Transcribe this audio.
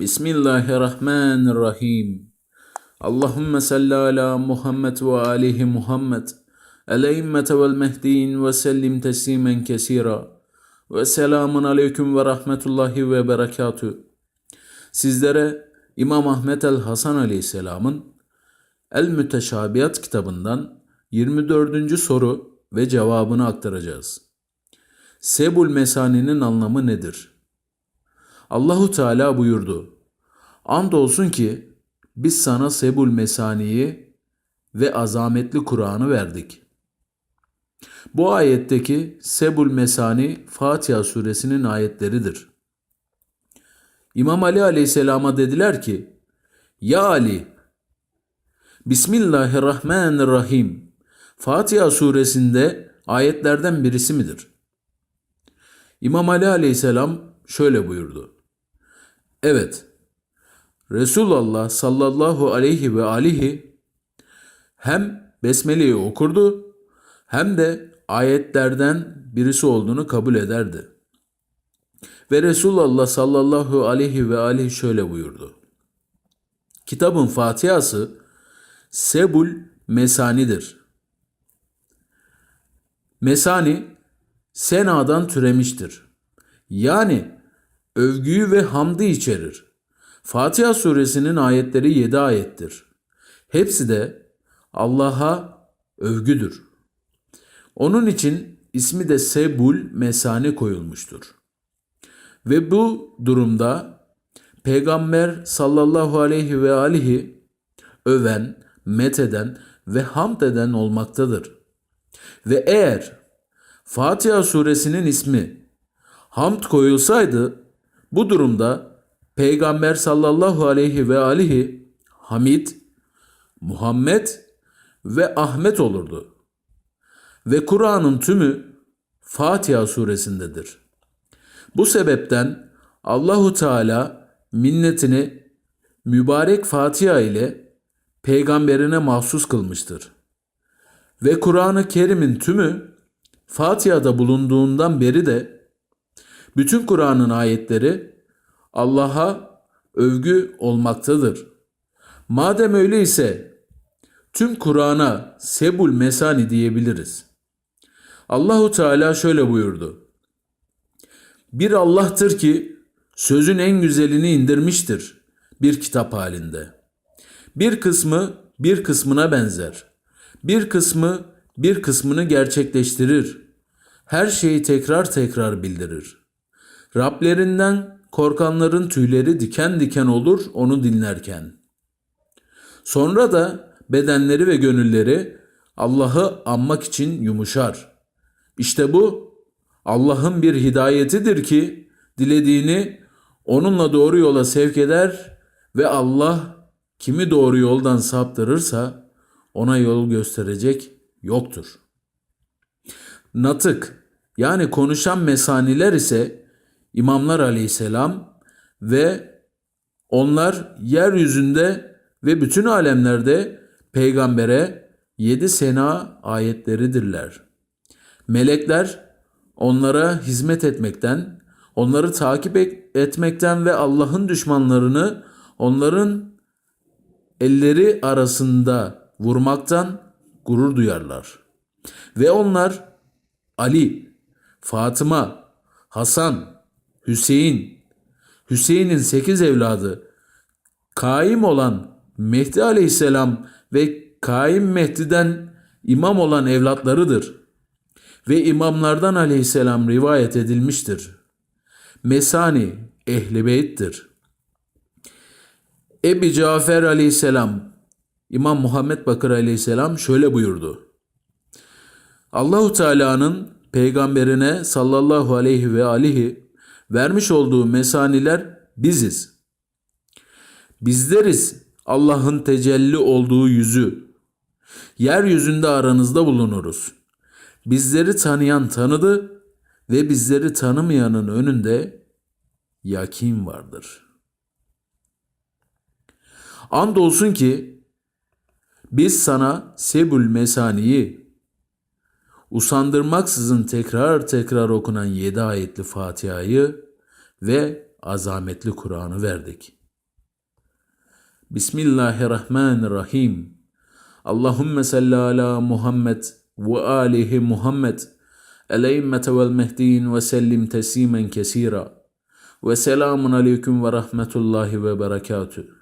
Bismillahirrahmanirrahim. Allahümme salli ala Muhammed ve alihi Muhammed. Eleymmete vel mehdiin ve sellim teslimen kesira. Ve selamun aleyküm ve rahmetullahi ve berekatü. Sizlere İmam Ahmet el Hasan aleyhisselamın El Müteşabiyat kitabından 24. soru ve cevabını aktaracağız. Sebul Mesani'nin anlamı nedir? Allahu Teala buyurdu. Andolsun ki biz sana Sebul Mesani'yi ve azametli Kur'an'ı verdik. Bu ayetteki Sebul Mesani Fatiha suresinin ayetleridir. İmam Ali aleyhisselama dediler ki, Ya Ali, Bismillahirrahmanirrahim. Fatiha suresinde ayetlerden birisi midir? İmam Ali aleyhisselam şöyle buyurdu. Evet, Resulullah sallallahu aleyhi ve alihi hem Besmele'yi okurdu hem de ayetlerden birisi olduğunu kabul ederdi. Ve Resulullah sallallahu aleyhi ve alihi şöyle buyurdu. Kitabın Fatiha'sı Sebul Mesani'dir. Mesani Sena'dan türemiştir. Yani övgüyü ve hamdı içerir. Fatiha suresinin ayetleri 7 ayettir. Hepsi de Allah'a övgüdür. Onun için ismi de Sebul Mesani koyulmuştur. Ve bu durumda Peygamber sallallahu aleyhi ve alihi öven, metheden ve hamd eden olmaktadır. Ve eğer Fatiha suresinin ismi hamd koyulsaydı bu durumda Peygamber sallallahu aleyhi ve alihi Hamid, Muhammed ve Ahmet olurdu. Ve Kur'an'ın tümü Fatiha suresindedir. Bu sebepten Allahu Teala minnetini mübarek Fatiha ile peygamberine mahsus kılmıştır. Ve Kur'an-ı Kerim'in tümü Fatiha'da bulunduğundan beri de bütün Kur'an'ın ayetleri Allah'a övgü olmaktadır. Madem öyleyse tüm Kur'an'a Sebul Mesani diyebiliriz. Allahu Teala şöyle buyurdu. Bir Allah'tır ki sözün en güzelini indirmiştir bir kitap halinde. Bir kısmı bir kısmına benzer. Bir kısmı bir kısmını gerçekleştirir. Her şeyi tekrar tekrar bildirir. Rablerinden korkanların tüyleri diken diken olur onu dinlerken. Sonra da bedenleri ve gönülleri Allah'ı anmak için yumuşar. İşte bu Allah'ın bir hidayetidir ki dilediğini onunla doğru yola sevk eder ve Allah kimi doğru yoldan saptırırsa ona yol gösterecek yoktur. Natık yani konuşan mesaniler ise İmamlar aleyhisselam ve onlar yeryüzünde ve bütün alemlerde peygambere yedi sena ayetleridirler. Melekler onlara hizmet etmekten, onları takip etmekten ve Allah'ın düşmanlarını onların elleri arasında vurmaktan gurur duyarlar. Ve onlar Ali, Fatıma, Hasan, Hüseyin, Hüseyin'in sekiz evladı, kaim olan Mehdi aleyhisselam ve kaim Mehdi'den imam olan evlatlarıdır. Ve imamlardan aleyhisselam rivayet edilmiştir. Mesani ehli beyttir. Ebi Cafer aleyhisselam, İmam Muhammed Bakır aleyhisselam şöyle buyurdu. Allahu Teala'nın peygamberine sallallahu aleyhi ve alihi vermiş olduğu mesaniler biziz. Bizleriz Allah'ın tecelli olduğu yüzü. Yeryüzünde aranızda bulunuruz. Bizleri tanıyan tanıdı ve bizleri tanımayanın önünde yakin vardır. Andolsun ki biz sana Sebül Mesani'yi usandırmaksızın tekrar tekrar okunan yedi ayetli Fatiha'yı ve azametli Kur'an'ı verdik. Bismillahirrahmanirrahim. Allahümme salli ala Muhammed ve alihi Muhammed. Ele'immete vel mehdiin ve sellim teslimen kesira. Ve selamun aleyküm ve rahmetullahi ve berekatüh.